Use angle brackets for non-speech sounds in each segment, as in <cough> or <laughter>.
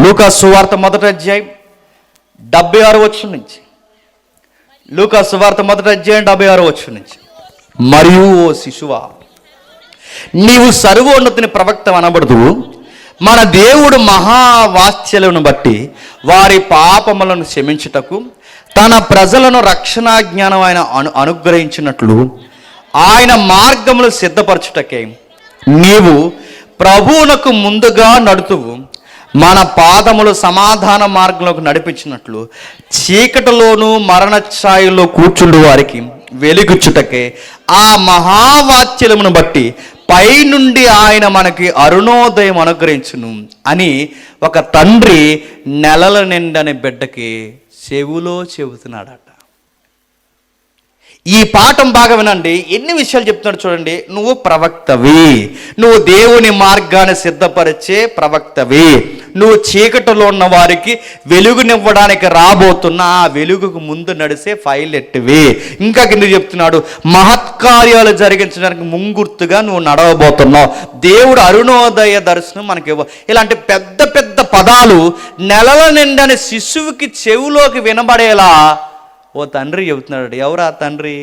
లూకా సువార్త మొదటి అధ్యాయం డెబ్బై ఆరు వచ్చిన నుంచి. లూకా సువార్త మొదటి అధ్యాయం డెబ్బై ఆరు వచ్చిన నుంచి. మరియు ఓ శిశువా నీవు సర్వోన్నతిని ప్రవక్త అనబడదు. మన దేవుడు మహావాత్సల్యను బట్టి వారి పాపములను క్షమించుటకు తన ప్రజలను రక్షణా జ్ఞానం ఆయన అను అనుగ్రహించినట్లు ఆయన మార్గములు సిద్ధపరచుటకే నీవు ప్రభువునకు ముందుగా నడుతువు. మన పాదములు సమాధాన మార్గంలోకి నడిపించినట్లు చీకటిలోనూ మరణ ఛాయలో కూర్చుండు వారికి వెలుగుచ్చుటకే ఆ మహావాత్యలమును బట్టి పైనుండి ఆయన మనకి అరుణోదయం అనుగ్రహించును అని ఒక తండ్రి నెలల నిండని బిడ్డకి చెవులో చెబుతున్నాడట. ఈ పాఠం బాగా వినండి. ఎన్ని విషయాలు చెప్తున్నాడు చూడండి. నువ్వు ప్రవక్తవి. నువ్వు దేవుని మార్గాన్ని సిద్ధపరిచే ప్రవక్తవి. నువ్వు చీకటిలో ఉన్న వారికి వెలుగునివ్వడానికి రాబోతున్న ఆ వెలుగుకు ముందు నడిసే పైలెట్వి ఇంకా కింద చెప్తున్నాడు మహత్కార్యాలు జరిగించడానికి ముంగుర్తుగా నువ్వు నడవబోతున్నావు. దేవుడు అరుణోదయ దర్శనం మనకి ఇవ్వ ఇలాంటి పెద్ద పెద్ద పదాలు నెలల నిండని శిశువుకి చెవులోకి వినబడేలా ఓ తండ్రి చెబుతున్నాడు ఎవరు ఆ తండ్రి?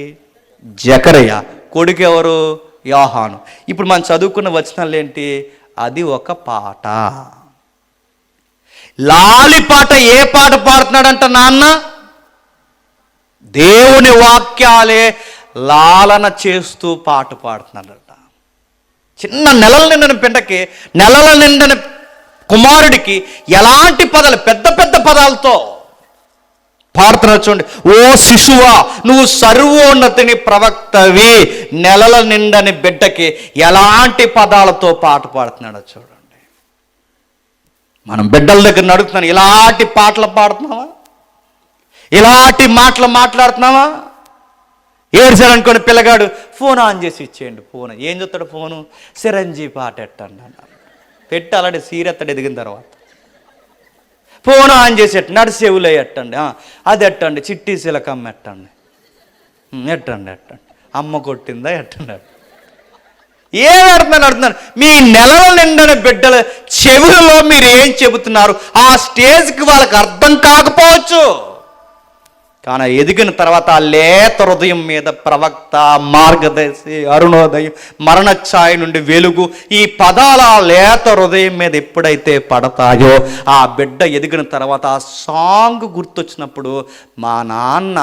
జకరయ్య. కొడుకు ఎవరు? యోహాను. ఇప్పుడు మనం చదువుకున్న వచనాలు ఏంటి? అది ఒక పాట. లాలి పాట ఏ పాట పాడుతున్నాడంట నాన్న? దేవుని వాక్యాలే లాలన చేస్తూ పాట పాడుతున్నాడట. చిన్న నెలల నిండిన పిండకి నెలల నిండిన కుమారుడికి ఎలాంటి పదాలు పెద్ద పెద్ద పదాలతో ప్రార్థన చూడండి. ఓ శిశువా నువ్వు సర్వోన్నతిని ప్రవక్తవి నెలల నిండని బిడ్డకి ఎలాంటి పదాలతో పాట పాడుతున్నాడో చూడండి. మనం బిడ్డల దగ్గర నడుస్తున్నాను ఇలాంటి పాటలు పాడుతున్నావా? ఇలాంటి మాటలు మాట్లాడుతున్నావా? ఏడ్చారనుకోని పిల్లగాడు ఫోన్ ఆన్ చేసి ఇచ్చేయండి ఫోన్. ఏం చూస్తాడు ఫోను? చిరంజీవి పాట ఎట్టండి అన్నాడు. పెట్టి అలాంటి సీరెత్తడు ఎదిగిన తర్వాత. ఫోన్ ఆన్ చేసి ఎట్టండి నడిసేవులు ఎట్టండి? అది ఎట్టండి? చిట్టి శిలకమ్మ ఎట్టండి? ఎట్టండి ఎట్టండి? అమ్మ కొట్టిందా ఎట్టండి ఎట్టండి. ఏం అడుగుతున్నాను అడుగుతున్నాను మీ నెలల నిండిన బిడ్డల చెవులలో మీరు ఏం చెబుతున్నారు? ఆ స్టేజ్కి వాళ్ళకి అర్థం కాకపోవచ్చు. కానీ ఎదిగిన తర్వాత లేత హృదయం మీద ప్రవక్త మార్గదర్శి అరుణోదయం మరణఛాయ నుండి వెలుగు ఈ పదాల లేత హృదయం మీద ఎప్పుడైతే పడతాయో ఆ బిడ్డ ఎదిగిన తర్వాత ఆ సాంగ్ గుర్తొచ్చినప్పుడు మా నాన్న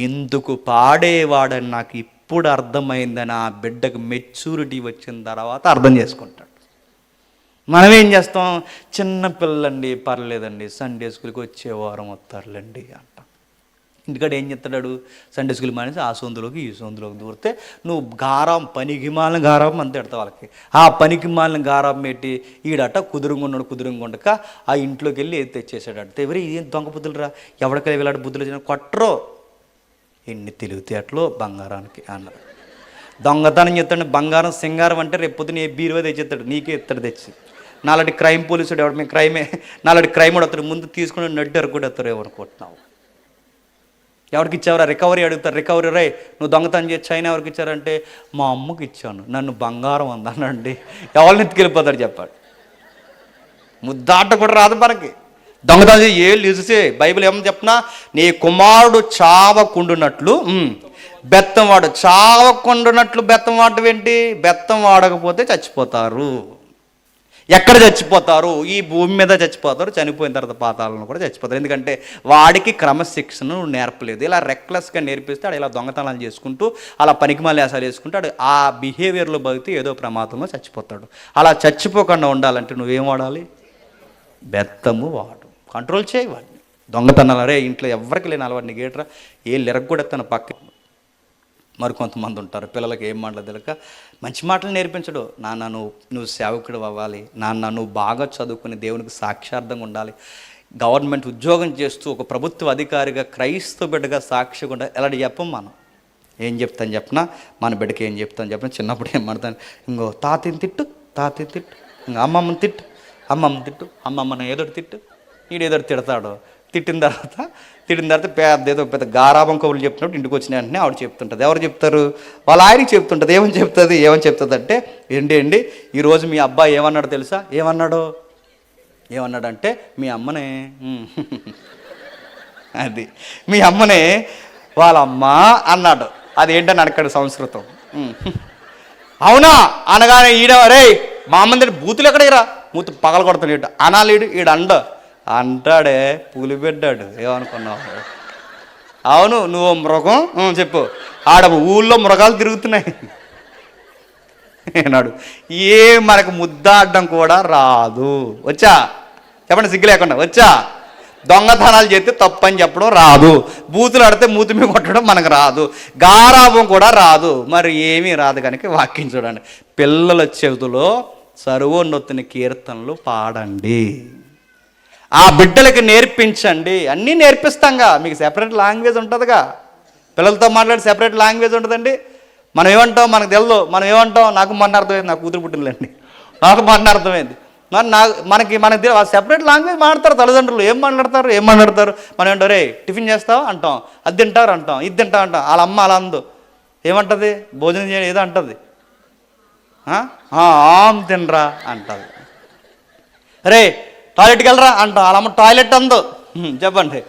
ఎందుకు పాడేవాడని నాకు ఇప్పుడు అర్థమైందని ఆ బిడ్డకు మెచ్యూరిటీ వచ్చిన తర్వాత అర్థం చేసుకుంటాడు. మనం ఏం చేస్తాం? చిన్న పిల్లండి పర్లేదండి సండే స్కూల్కి వచ్చే వారం వస్తారులేండి అంటాం ఇంటికాడ ఏం చెప్తాడు సండే స్కూల్ మానేసి ఆ సొందులోకి ఈ సొందులోకి దూరితే నువ్వు గారం పనికి మాలిన గారం అంతే పెడతావు వాళ్ళకి. ఆ పనికి మాలిన గారం పెట్టి ఈడట కుదురుంగున్నాడు కుదురుంగుండక ఆ ఇంట్లోకి వెళ్ళి ఏది తెచ్చేసాడట ఎవరు ఏం దొంగ బుద్ధులు ఎవడికి వెళ్ళాడు బుద్ధులు వచ్చిన కొట్టరో. ఎన్ని తెలివితేటలో బంగారానికి అన్నారు దొంగతనం చెప్తాడు బంగారం సింగారం అంటే రేపు పొద్దున ఏ బీరువా తెచ్చేస్తాడు? నీకే ఇస్తాడు తెచ్చి. నాలాంటి క్రైమ్ పోలీసుడు ఎవడు? మీ క్రైమే. నాలాంటి క్రైమ్ వాడు అతడు ముందు తీసుకుని నడ్డారు కూడా ఎత్తారు కొట్టినావు? ఎవరికి ఇచ్చావురా? రికవరీ అడుగుతారు. రికవరీ రే నువ్వు దొంగతనం చేసి చైనా ఎవరికి ఇచ్చారంటే మా అమ్మకి ఇచ్చాను. నన్ను బంగారం అందనండి. ఎవరిని ఎత్తుకెళ్ళిపోతాడు చెప్పాడు. ముద్దాట కూడా రాదు మనకి. దొంగతనం చేసి ఏ చూసే బైబిల్ ఏమని చెప్పినా నీ కుమారుడు చావకుండునట్లు బెత్తం వాడు చావకుండునట్లు బెత్తం వాడటం ఏంటి? బెత్తం వాడకపోతే చచ్చిపోతారు. ఎక్కడ చచ్చిపోతారు? ఈ భూమి మీద చచ్చిపోతారు. చనిపోయిన తర్వాత పాతాలను కూడా చచ్చిపోతారు. ఎందుకంటే వాడికి క్రమశిక్షణను నేర్పలేదు. ఇలా రెక్లెస్గా నేర్పిస్తే ఆడు ఇలా దొంగతనాలు చేసుకుంటూ అలా పనికిమాలేసాలు చేసుకుంటాడు ఆ బిహేవియర్లో బతికి ఏదో ప్రమాదంలో చచ్చిపోతాడు. అలా చచ్చిపోకుండా ఉండాలంటే నువ్వేం వాడాలి? బెత్తము వాడు. కంట్రోల్ చేయి వాడిని. దొంగతనాలు అరే ఇంట్లో ఎవరికి లేని అలవాడిని నీకు ఏట్రా ఏ తన పక్క మరికొంతమంది ఉంటారు. పిల్లలకి ఏం మాటలు తెలియక మంచి మాటలు నేర్పించడు. నాన్న నువ్వు నువ్వు సేవకుడు అవ్వాలి. నాన్న నువ్వు బాగా చదువుకుని దేవునికి సాక్షార్థంగా ఉండాలి. గవర్నమెంట్ ఉద్యోగం చేస్తూ ఒక ప్రభుత్వ అధికారిగా క్రైస్తవ బిడ్డగా సాక్షిగా ఉండాలి. ఎలాంటి చెప్పం మనం. ఏం చెప్తాను చెప్పినా? మన బిడ్డకి ఏం చెప్తాను చెప్పిన? చిన్నప్పుడు ఏం మాడతాను ఇంకో తాతని తిట్టు తాతని తిట్టు. ఇంకా అమ్మమ్మని తిట్టు అమ్మమ్మని తిట్టు అమ్మమ్మని ఏదో తిట్టు. ఈడు ఏదో తిడతాడు. తిట్టిన తర్వాత తిట్టిన తర్వాత పెద్ద ఏదో పెద్ద గారాబం కబుర్లు చెప్తున్నప్పుడు ఇంటికి వచ్చిన వెంటనే ఆవిడ చెప్తుంటుంది. ఎవరు చెప్తారు? వాళ్ళ ఆయనకి చెప్తుంటుంది. ఏమని చెప్తుంది? ఏమని చెప్తుంది అంటే ఏంటి అండి ఈరోజు మీ అబ్బాయి ఏమన్నాడు తెలుసా? ఏమన్నాడు? ఏమన్నాడంటే మీ అమ్మనే. <laughs> అది. మీ అమ్మనే వాళ్ళమ్మ అన్నాడు. అది ఏంటని అడగడు సంస్కృతం. అవునా? అనగానే ఈడ రే మా అమ్మ దగ్గర బూతులు ఎక్కడికి రా మూతు పగల కొడతాడు ఈడు అనాలి ఈడు ఈడు అండ. అంటాడే పులిబిడ్డాడు. ఏమనుకున్నావు? అవును నువ్వు మృగం? చెప్పు. ఆడ ఊళ్ళో మృగాలు తిరుగుతున్నాయి. అన్నాడు ఏ మనకు ముద్దాడడం కూడా రాదు. వచ్చా? చెప్పండి సిగ్గు లేకుండా. వచ్చా? దొంగతనాలు చేస్తే తప్పని చెప్పడం రాదు. బూతులు ఆడితే మూతి మీద కొట్టడం మనకు రాదు. గారాభం కూడా రాదు. మరి ఏమీ రాదు కనుక వాక్యం చూడండి. పిల్లల చెవిలో సర్వోన్నతిని కీర్తనలు పాడండి. ఆ బిడ్డలకి నేర్పించండి. అన్నీ నేర్పిస్తాంగా. మీకు సెపరేట్ లాంగ్వేజ్ ఉంటుందిగా. పిల్లలతో మాట్లాడి సెపరేట్ లాంగ్వేజ్ ఉంటుందండి. మనం ఏమంటాం? మనకు తెలియదు మనం ఏమంటాం? నాకు మొన్న అర్థమైంది. నాకు కూతురు పుట్టిందండి నాకు మొన్న అర్థమైంది. మరి నాకు మనకి మనకి సెపరేట్ లాంగ్వేజ్ మాట్లాడతారు తల్లిదండ్రులు. ఏం మాట్లాడతారు? ఏం మాట్లాడతారు? మనం ఏంటో రే టిఫిన్ చేస్తావు? అంటాం. అది తింటారు అంటాం. ఇది తింటాం అంటాం. వాళ్ళ అమ్మ అలా అందు. ఏమంటది? భోజనం చేయడం ఏదో అంటది. ఆమ్ తినరా అంటుంది. రే టాయిలెట్కి వెళ్ళరా అంట. వాళ్ళ టాయిలెట్ అందు. చెప్పండి.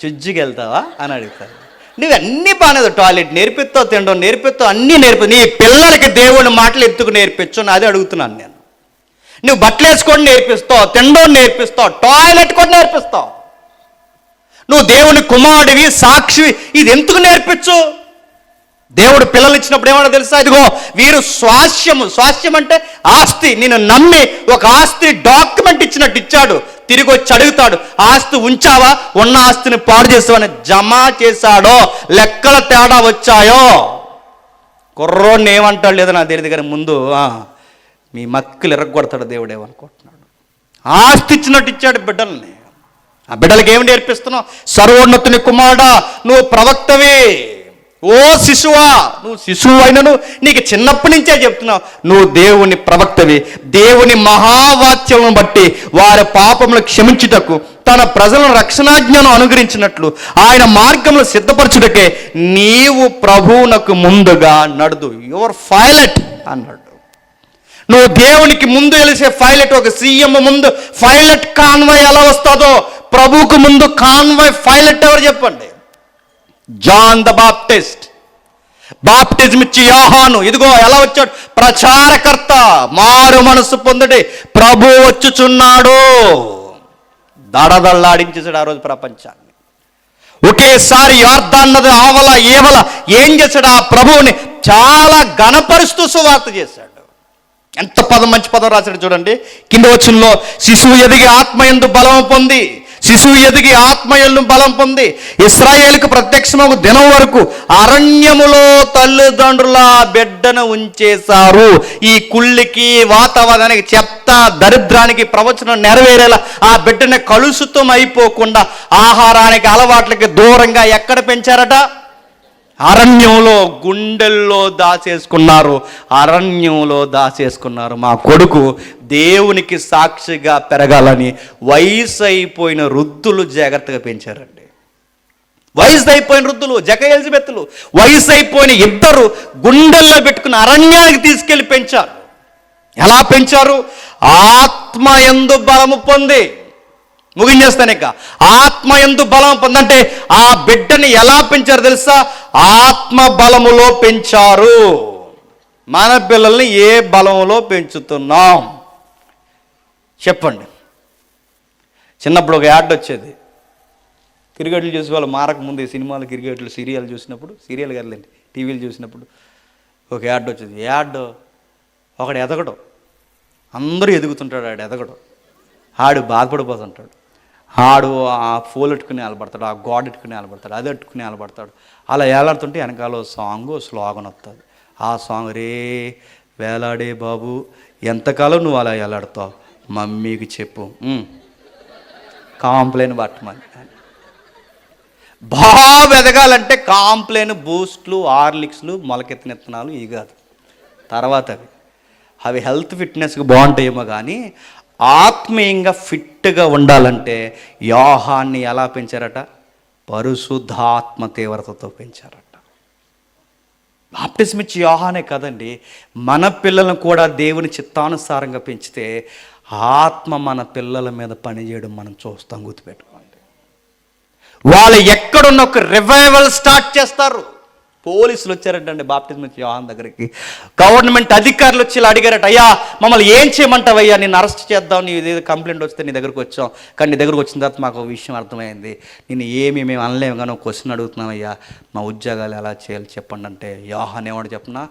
చుజ్జుకి వెళ్తావా అని అడుగుతారు నువ్వు అన్నీ బాగానేది టాయిలెట్ నేర్పిస్తావు తినడం నేర్పిస్తావు అన్నీ నేర్పి. నీ పిల్లలకి దేవుని మాటలు ఎత్తుకు నేర్పించు అని అది అడుగుతున్నాను నేను. నువ్వు బట్టలు వేసుకోవడం నేర్పిస్తావు తినడం నేర్పిస్తావు టాయిలెట్ కూడా నేర్పిస్తావు. నువ్వు దేవుని కుమారుడివి సాక్షివి ఇది ఎందుకు నేర్పించు? దేవుడు పిల్లలు ఇచ్చినప్పుడు ఏమన్నా తెలుసా? ఇదిగో వీరు స్వాస్యము. స్వాస్యం అంటే ఆస్తి. నేను నమ్మి ఒక ఆస్తి డాక్యుమెంట్ ఇచ్చినట్టు ఇచ్చాడు. తిరిగి వచ్చి అడుగుతాడు ఆస్తి ఉంచావా? ఉన్న ఆస్తిని పాడు చేసావని జమ చేశాడో లెక్కల తేడా వచ్చాయో? కుర్రోడిని ఏమంటాడు? లేదో నా తెలియదు కానీ ముందు ఆ, మీ మక్కులు ఎరగొడతాడు దేవుడు ఏమనుకుంటున్నాడు. ఆస్తి ఇచ్చినట్టు ఇచ్చాడు బిడ్డల్ని. ఆ బిడ్డలకి ఏమి నేర్పిస్తున్నావు? సర్వోన్నతుని కుమారుడా నువ్వు ప్రవక్తవే. ఓ శిశువా నువ్వు శిశువు అయినను నీకు చిన్నప్పటి నుంచే చెప్తున్నావు. నువ్వు దేవుని ప్రవక్తవి దేవుని మహావాక్యమును బట్టి వారి పాపములు క్షమించుటకు తన ప్రజలను రక్షణాజ్ఞను అనుగ్రహించినట్లు ఆయన మార్గములు సిద్ధపరచుటకే నీవు ప్రభువునకు ముందుగా నడుదు. యువర్ ఫైలెట్ అన్నాడు. నువ్వు దేవునికి ముందు వెలిసే ఫైలట్ ఒక సీఎం ముందు ఫైలట్ కాన్వాయ్ ఎలా వస్తుందో ప్రభువుకు ముందు కాన్వాయ్ ఫైలట్ ఎవరు చెప్పండి? John the Baptist. బాప్టిజం ఇచ్చి యోహాను ఇదిగో ఎలా వచ్చాడు? ప్రచారకర్త మారు మనసు పొందుడి ప్రభు వచ్చుచున్నాడు. దడదల్లాడించేసాడు ఆ రోజు ప్రపంచాన్ని. ఒకేసారి యార్దాన్నది ఆవల ఏవల ఏం చేశాడు? ఆ ప్రభువుని చాలా గణపరుస్తూ సువార్త చేశాడు. ఎంత పదం మంచి పదం రాశాడు చూడండి. కింద వచ్చినలో శిశువు ఎదిగి ఆత్మ ఎందు బలం పొంది శిశువు ఎదిగి ఆత్మయందు బలం పొంది ఇస్రాయేల్కు ప్రత్యక్షమగు దినం వరకు అరణ్యములో తల్లిదండ్రుల బిడ్డను ఉంచేశారు. ఈ కుళ్ళికి వాతావరణానికి చెత్త దరిద్రానికి ప్రవచనం నెరవేరేలా ఆ బిడ్డని కలుషితం అయిపోకుండా ఆహారానికి అలవాట్లకి దూరంగా ఎక్కడ పెంచారట? అరణ్యంలో గుండెల్లో దాచేసుకున్నారు అరణ్యంలో దాచేసుకున్నారు. మా కొడుకు దేవునికి సాక్షిగా పెరగాలని వయసు అయిపోయిన వృద్ధులు జాగ్రత్తగా పెంచారండి. వయసు అయిపోయిన వృద్ధులు జక ఎలిజబెత్తులు వయసు అయిపోయిన ఇద్దరు గుండెల్లో పెట్టుకుని అరణ్యానికి తీసుకెళ్ళి పెంచారు. ఎలా పెంచారు? ఆత్మ ఎందు బలము పొంది ముగించేస్తాను ఇక ఆత్మ ఎందు బలం పొందంటే ఆ బిడ్డని ఎలా పెంచారు తెలుసా? ఆత్మ బలములో పెంచారు. మన పిల్లల్ని ఏ బలంలో పెంచుతున్నాం? చెప్పండి. చిన్నప్పుడు ఒక యాడ్ వచ్చేది. క్రికెట్లు చూసి వాళ్ళు మారకముందు ఈ సినిమాలు క్రికెట్లు సీరియల్ చూసినప్పుడు సీరియల్ కదలండి టీవీలు చూసినప్పుడు ఒక యాడ్ వచ్చేది. యాడ్ ఒకడు ఎదగడు. అందరూ ఎదుగుతుంటాడు ఆడు ఎదగడు. ఆడు బాధపడిపోతుంటాడు. ఆడు ఆ ఫోల్ ఎట్టుకుని నిలబడతాడు ఆ గోడ ఎట్టుకుని నిలబడతాడు అది ఎట్టుకుని నిలబడతాడు అలా ఏలాడుతుంటే వెనకాల సాంగ్ స్లోగన్ వస్తుంది ఆ సాంగ్ రే వేలాడే బాబు ఎంతకాలం నువ్వు అలా వేలాడతావు మమ్మీకి చెప్పు. కాంప్లైన్ పట్టమని. బాగా ఎదగాలంటే కాంప్లైన్ బూస్ట్లు ఆర్లిక్స్లు మొలకెత్తిన విత్తనాలు ఇవి కాదు. తర్వాత అవి. అవి హెల్త్ ఫిట్నెస్కి బాగుంటాయేమో కానీ ఆత్మీయంగా ఫిట్గా ఉండాలంటే యోహాన్ని ఎలా పెంచారట? పరిశుద్ధాత్మ తీవ్రతతో పెంచారట. బాప్టిజం ఇచ్చి యోహానే కదండి మన పిల్లలను కూడా దేవుని చిత్తానుసారంగా పెంచితే ఆత్మ మన పిల్లల మీద పనిచేయడం మనం చూస్తాం గుర్తుపెట్టుకోండి. వాళ్ళు ఎక్కడున్న ఒక రివైవల్ స్టార్ట్ చేస్తారు. పోలీసులు వచ్చారటండి బాప్టిజం వచ్చి యోహాన్ దగ్గరికి. గవర్నమెంట్ అధికారులు వచ్చి ఇలా అడిగారట అయ్యా మమ్మల్ని ఏం చేయమంటావయ్యా? నేను అరెస్ట్ చేద్దాం నీ ఏదో కంప్లైంట్ వస్తే నీ దగ్గరకు వచ్చాం. కానీ నీ దగ్గరకు వచ్చిన తర్వాత మాకు ఒక విషయం అర్థమైంది. నేను ఏమి మేము అనలేము కానీ ఒక క్వశ్చన్ అడుగుతున్నామయ్యా. మా ఉద్యోగాలు ఎలా చేయాలి చెప్పండి అంటే యోహాన్ ఏమని చెప్పినా?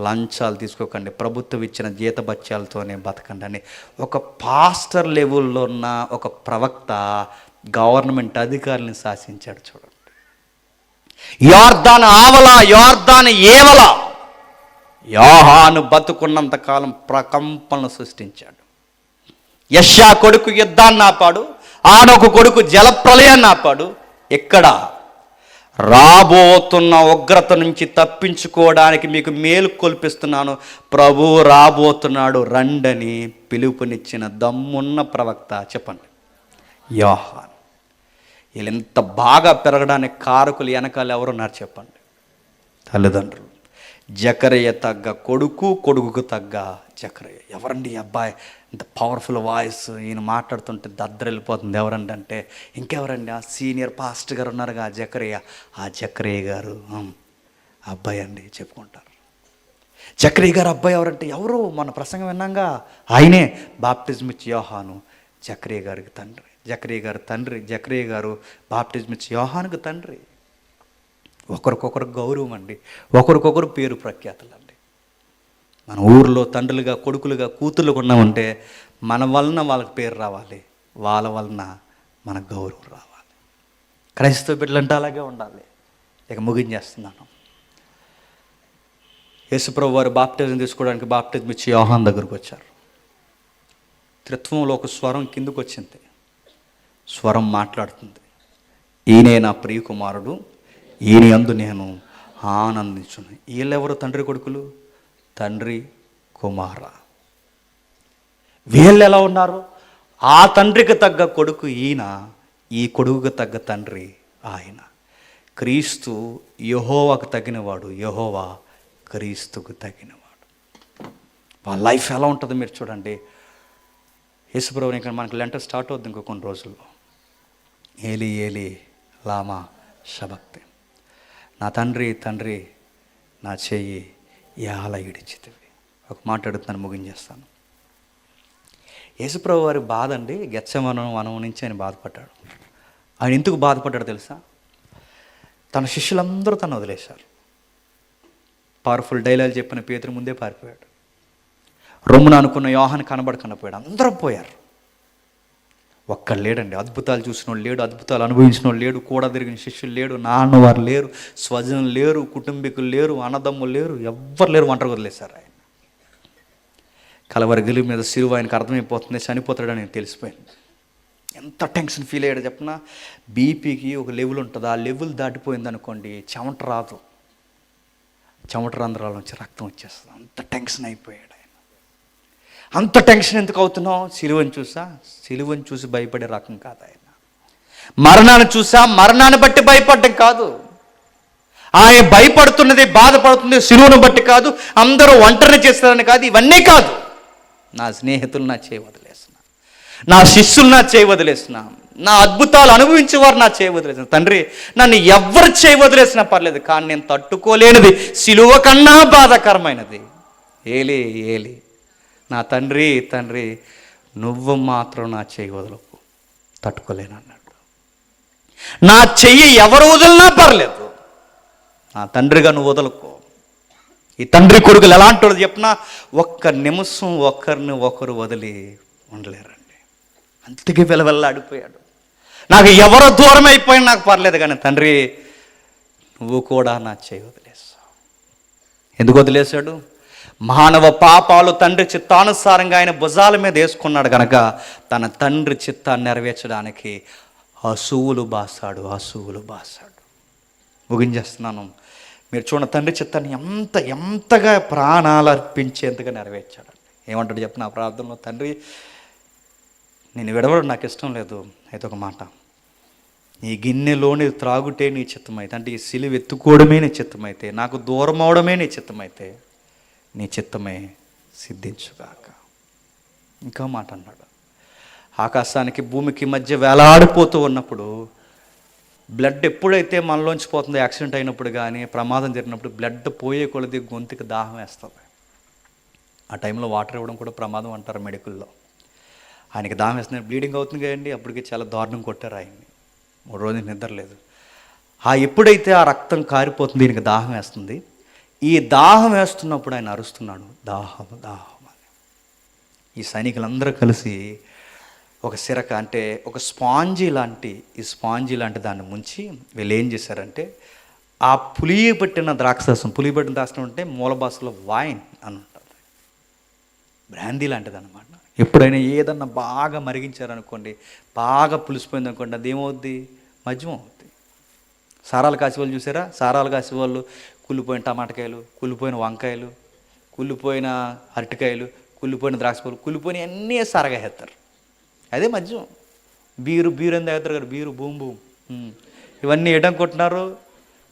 లంచాలు తీసుకోకండి ప్రభుత్వం ఇచ్చిన జీతభత్యాలతోనే బతకండి అని. ఒక పాస్టర్ లెవెల్లో ఉన్న ఒక ప్రవక్త గవర్నమెంట్ అధికారులను శాసించాడు చూడండి యోర్ధాను ఆవల యోర్ధాను ఏవల. యోహాను బతుకున్నంత కాలం ప్రకంపనలు సృష్టించాడు. యష్యా కొడుకు యుద్ధాన్ని ఆపాడు ఆనొక కొడుకు జలప్రలయాన్ని ఆపాడు. ఎక్కడ రాబోతున్న ఉగ్రత నుంచి తప్పించుకోవడానికి మీకు మేలు కొల్పిస్తున్నాను. ప్రభు రాబోతున్నాడు రండని పిలుపునిచ్చిన దమ్మున్న ప్రవక్త చెప్పండి. యోహాన్. వీళ్ళు ఎంత బాగా పెరగడానికి కారకులు వెనకాల ఎవరున్నారు చెప్పండి. తల్లిదండ్రులు. జకరయ్య తగ్గ కొడుకు కొడుకుకు తగ్గ జకరయ్య. ఎవరండి ఈ అబ్బాయి? ఇంత పవర్ఫుల్ వాయిస్ ఈయన మాట్లాడుతుంటే దద్దరెళ్ళిపోతుంది ఎవరండి అంటే ఇంకెవరండి? ఆ సీనియర్ పాస్ట్ గారు ఉన్నారుగా ఆ జకరయ్య. ఆ జకరయ్య గారు అబ్బాయి అండి చెప్పుకుంటారు. జకరయ్య గారు అబ్బాయి ఎవరంటే ఎవరు? మన ప్రసంగం విన్నాగా? ఆయనే. బాప్టిజం ఇచ్చి యోహాను జకరయ్య గారికి తండ్రి. జక్రియ గారు తండ్రి జక్రియ గారు బాప్టిజం ఇచ్చి యోహానికి తండ్రి. ఒకరికొకరు గౌరవం అండి. ఒకరికొకరు పేరు ప్రఖ్యాతులు అండి. మన ఊర్లో తండ్రులుగా కొడుకులుగా కూతుర్లుగా ఉన్నామంటే మన వలన వాళ్ళకి పేరు రావాలి. వాళ్ళ వలన మన గౌరవం రావాలి. క్రైస్తవ బిడ్డలంటే అలాగే ఉండాలి. ఇక ముగించేస్తున్నాను. యేసుప్రభు వారు బాప్టిజం తీసుకోవడానికి బాప్టిజం ఇచ్చి యోహాన్ దగ్గరకు వచ్చారు. త్రిత్వంలో ఒక స్వరం కిందకు వచ్చింది స్వరం మాట్లాడుతుంది. ఈయనే నా ప్రియకుమారుడు ఈయన అందు నేను ఆనందించును. వీళ్ళెవరు తండ్రి కొడుకులు? తండ్రి కుమార. వీళ్ళు ఎలా ఉన్నారు? ఆ తండ్రికి తగ్గ కొడుకు ఈయన ఈ కొడుకుకు తగ్గ తండ్రి ఆయన. క్రీస్తు యహోవాకు తగినవాడు యహోవా క్రీస్తుకు తగినవాడు. వాళ్ళ లైఫ్ ఎలా ఉంటుందో మీరు చూడండి. యేసుప్రభు ఇక్కడ మనకి లెంటర్ స్టార్ట్ అవుద్ది ఇంకో కొన్ని రోజుల్లో. ఏలి ఏలి లామా శబక్తి నా తండ్రి తండ్రి నా చెయ్యి ఎలా ఇడిచితివి ఒక మాట అడుగుతున్నాను ముగించేస్తాను యేసుప్రభు వారి బాధ అండి గెచ్చమనం వనం నుంచి ఆయన బాధపడ్డాడు. ఆయన ఎందుకు బాధపడ్డాడు తెలుసా? తన శిష్యులందరూ తను వదిలేశారు. పవర్ఫుల్ డైలాగ్ చెప్పిన పేతురు ముందే పారిపోయాడు. రొమ్మున అనుకున్న యోహాన్ కనబడకుండా పోయాడు. అందరూ పోయారు. ఒక్కడు లేడండి. అద్భుతాలు చూసిన వాళ్ళు లేడు అద్భుతాలు అనుభవించిన వాళ్ళు లేడు కూడా తిరిగిన శిష్యులు లేడు నాన్న వారు లేరు స్వజనులు లేరు కుటుంబీకులు లేరు అన్నదమ్ములు లేరు ఎవ్వరు లేరు ఒంటరి వదిలేశారు ఆయన. కలవరి గెలుపు మీద సిరువు ఆయనకు అర్థమైపోతుంది చనిపోతాడని తెలిసిపోయింది ఎంత టెన్షన్ ఫీల్ అయ్యాడు చెప్పిన? బీపీకి ఒక లెవెల్ ఉంటుంది. ఆ లెవెల్ దాటిపోయింది అనుకోండి చెమట రాదు. చెమట రంధ్రాల నుంచి రక్తం వచ్చేస్తుంది. అంత టెన్షన్ అయిపోయాడు. అంత టెన్షన్ ఎందుకు అవుతున్నావు? సిలువని చూసా? సిలువని చూసి భయపడే రకం కాదు ఆయన. మరణాన్ని చూసా? మరణాన్ని బట్టి భయపడడం కాదు. ఆయన భయపడుతున్నది బాధపడుతుంది సిలువను బట్టి కాదు. అందరూ ఒంటరిని చేస్తారని కాదు. ఇవన్నీ కాదు. నా స్నేహితులు నా చేయి వదిలేసిన నా శిష్యులు నా చేయి వదిలేసిన నా అద్భుతాలు అనుభవించేవారు నా చేయి వదిలేసిన తండ్రి నన్ను ఎవ్వరు చేయి వదిలేసినా పర్లేదు కానీ నేను తట్టుకోలేనిది సిలువ కన్నా బాధాకరమైనది. ఏలే ఏలే. నా తండ్రి తండ్రి నువ్వు మాత్రం నా చెయ్యి వదలకు తట్టుకోలేను అన్నాడు. నా చెయ్యి ఎవరు వదిలినా పర్లేదు. నా తండ్రిగా నువ్వు వదలకు. ఈ తండ్రి కొడుకులు ఎలాంటి వాళ్ళు చెప్పినా ఒక్క నిమిషం ఒకరిని ఒకరు వదిలి ఉండలేరండి. అంతకి వెలవెల్లాడిపోయాడు. నాకు ఎవరో దూరం అయిపోయినా నాకు పర్లేదు కానీ తండ్రి నువ్వు కూడా నా చేయి వదిలేసావు. ఎందుకు వదిలేశాడు? మానవ పాపాలు తండ్రి చిత్తానుసారంగా ఆయన భుజాల మీద వేసుకున్నాడు కనుక తన తండ్రి చిత్తాన్ని నెరవేర్చడానికి అసువులు బాసాడు అసువులు బాసాడు. ముగించేస్తున్నాను. మీరు చూడండి తండ్రి చిత్తాన్ని ఎంత ఎంతగా ప్రాణాలు అర్పించేంతగా నెరవేర్చాడండి. ఏమంటాడు చెప్పిన నా ప్రార్థనలో తండ్రి నేను విడవడం నాకు ఇష్టం లేదు. అయితే ఒక మాట నీ గిన్నెలోని త్రాగుటే నీ చిత్తమైతే అంటే ఈ సిలువ ఎత్తుకోవడమే నీ చిత్తమైతే నాకు దూరం అవడమే నీ చిత్తమైతే నీ చిత్తమే సిద్ధించుగాక. ఇంకా మాట అన్నాడు. ఆకాశానికి భూమికి మధ్య వేలాడిపోతూ ఉన్నప్పుడు బ్లడ్ ఎప్పుడైతే మనలోంచి పోతుందో యాక్సిడెంట్ అయినప్పుడు కానీ ప్రమాదం జరిగినప్పుడు బ్లడ్ పోయే కొలది గొంతుకి దాహం వేస్తుంది. ఆ టైంలో వాటర్ ఇవ్వడం కూడా ప్రమాదం అంటారు మెడికల్లో. ఆయనకి దాహం వేస్తుంది బ్లీడింగ్ అవుతుంది కదండి అప్పటికి చాలా దారుణం కొట్టారు ఆయన్ని. మూడు రోజులు నిద్ర లేదు. ఆ ఎప్పుడైతే ఆ రక్తం కారిపోతుంది దీనికి దాహం వేస్తుంది ఈ దాహం వేస్తున్నప్పుడు ఆయన అరుస్తున్నాడు దాహం దాహం అని. ఈ సైనికులందరూ కలిసి ఒక సిరక అంటే ఒక స్పాంజీ లాంటి ఈ స్పాంజీ లాంటి దాన్ని ముంచి వీళ్ళు ఏం చేశారంటే ఆ పులియబెట్టిన పట్టిన ద్రాక్షరసం పులి పట్టిన అంటే మూల భాషలో వైన్ అని ఉంటుంది బ్రాందీ లాంటిది అనమాట ఎప్పుడైనా ఏదన్నా బాగా మరిగించారనుకోండి బాగా పులిసిపోయింది అనుకోండి అది ఏమవుద్ది మద్యం అవుద్ది. సారాలు కాసేవాళ్ళు చూసారా? సారాలు కాసేవాళ్ళు కుళ్ళిపోయిన టమాటకాయలు కుళ్ళిపోయిన వంకాయలు కుళ్ళిపోయిన అరటికాయలు కుళ్ళిపోయిన ద్రాక్షపళ్ళు కుళ్ళిపోయిన అన్నీ సారగా వేస్తారు. అదే మద్యం. బీరు బీరు ఎంత తాగుతారు కదా? బీరు భూమి భూమి ఇవన్నీ వేయడం కొట్టినారు?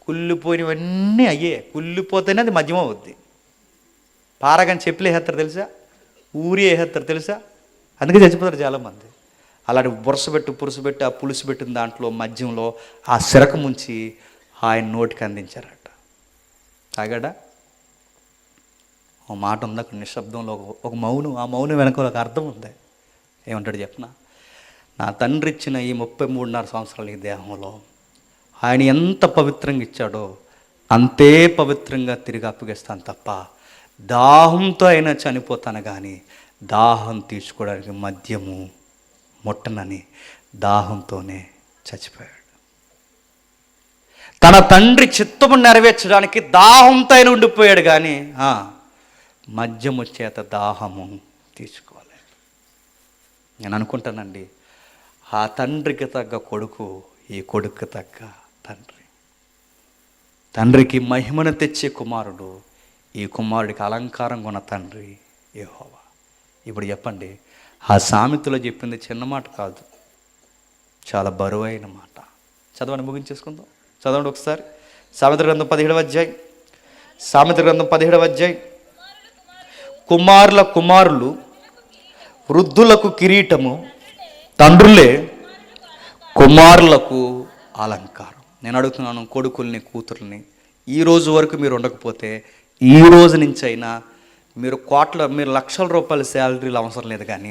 కుళ్ళిపోయినవన్నీ అయ్యే. కుళ్ళిపోతేనే అది మద్యం అవుద్ది. పారగాని చెప్పులు వేసేస్తారు తెలుసా? ఊరి వేసేస్తారు తెలుసా? అందుకే చచ్చిపోతారు చాలామంది. అలాంటి బురసబెట్టు పురుసబెట్టి ఆ పులుసు పెట్టిన దాంట్లో మద్యంలో ఆ సిరక ముంచి ఆయన నోటికి అందించారట. తాగాడా? ఒక మాట ఉంది? అక్కడ నిశ్శబ్దంలో ఒక- మౌనం ఆ మౌనం వెనక ఒక అర్థం ఉంది. ఏమంటాడు చెప్పనా? నా తండ్రి ఇచ్చిన ఈ ముప్పై మూడున్నర సంవత్సరాల ఈ దేహంలో ఆయన ఎంత పవిత్రంగా ఇచ్చాడో అంతే పవిత్రంగా తిరిగి అప్పగిస్తాను తప్ప దాహంతో అయినా చనిపోతాను కానీ దాహం తీర్చుకోవడానికి మద్యము ముట్టనని దాహంతోనే చచ్చిపోయాడు. తన తండ్రి చిత్తము నెరవేర్చడానికి దాహంతో ఆయన ఉండిపోయాడు కానీ మద్యము చేత దాహము తీసుకోలేదు. నేను అనుకుంటానండి ఆ తండ్రికి తగ్గ కొడుకు ఈ కొడుకు తగ్గ తండ్రి. తండ్రికి మహిమను తెచ్చే కుమారుడు ఈ కుమారుడికి అలంకారం కొన్న తండ్రి యహోవా. ఇప్పుడు చెప్పండి ఆ సామెతలో చెప్పింది చిన్న మాట కాదు చాలా బరువైన మాట. చదవని ముగించేసుకుందాం. చదవండి ఒకసారి. సామెత గ్రంథం పదిహేడవ అధ్యాయం. సామెత గ్రంథం పదిహేడవ అధ్యాయం. కుమారుల కుమారులు వృద్ధులకు కిరీటము తండ్రులే కుమారులకు అలంకారం. నేను అడుగుతున్నాను కొడుకుల్ని కూతుర్ని ఈ రోజు వరకు మీరు ఉండకపోతే ఈ రోజు నుంచి అయినా మీరు కోట్ల మీరు లక్షల రూపాయల శాలరీలు అవసరం లేదు కానీ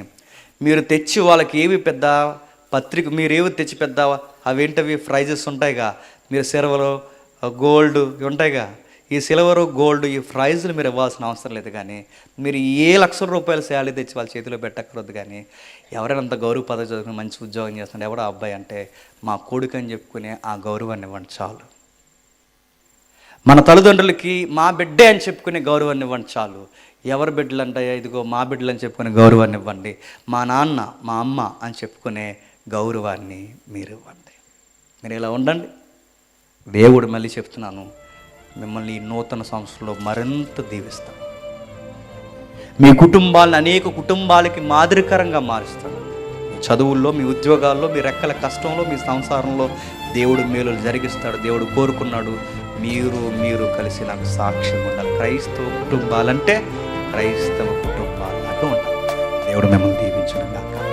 మీరు తెచ్చి వాళ్ళకి ఏవి పెద్ద పత్రిక మీరేవి తెచ్చి పెద్ద అవేంటవి ప్రైజెస్ ఉంటాయిగా మీరు సిల్వరు గోల్డ్ ఉంటాయిగా. ఈ సిల్వరు గోల్డ్ ఈ ప్రైజులు మీరు ఇవ్వాల్సిన అవసరం లేదు కానీ మీరు ఏ లక్షల రూపాయల శాలరీ తెచ్చి వాళ్ళ చేతిలో పెట్టకూడదు కానీ ఎవరైనా అంత గౌరవ పదవి చదువుకుని మంచి ఉద్యోగం చేస్తున్నాడు ఎవడో అబ్బాయి అంటే మా కొడుకు అని చెప్పుకునే ఆ గౌరవాన్ని ఇవ్వండి చాలు. మన తల్లిదండ్రులకి మా బిడ్డే అని చెప్పుకునే గౌరవాన్ని ఇవ్వండి చాలు. ఎవరి బిడ్డలు అంటే ఇదిగో మా బిడ్డలు అని చెప్పుకునే గౌరవాన్ని ఇవ్వండి. మా నాన్న మా అమ్మ అని చెప్పుకునే గౌరవాన్ని మీరు ఇవ్వండి. మీరు ఇలా ఉండండి. దేవుడు మళ్ళీ చెప్తున్నాను మిమ్మల్ని నూతన సంవత్సరంలో మరింత దీవిస్తాను. మీ కుటుంబాలను అనేక కుటుంబాలకి మాదిరికరంగా మారుస్తాను. మీ చదువుల్లో మీ ఉద్యోగాల్లో మీ రెక్కల కష్టంలో మీ సంసారంలో దేవుడు మేలు జరిగిస్తాడు దేవుడు కోరుకున్నాడు. మీరు మీరు కలిసి నాకు సాక్ష్యం ఉండాలి. క్రైస్తవ కుటుంబాలంటే క్రైస్తవ కుటుంబాలాగా ఉండాలి. దేవుడు మిమ్మల్ని దీవించడం కాక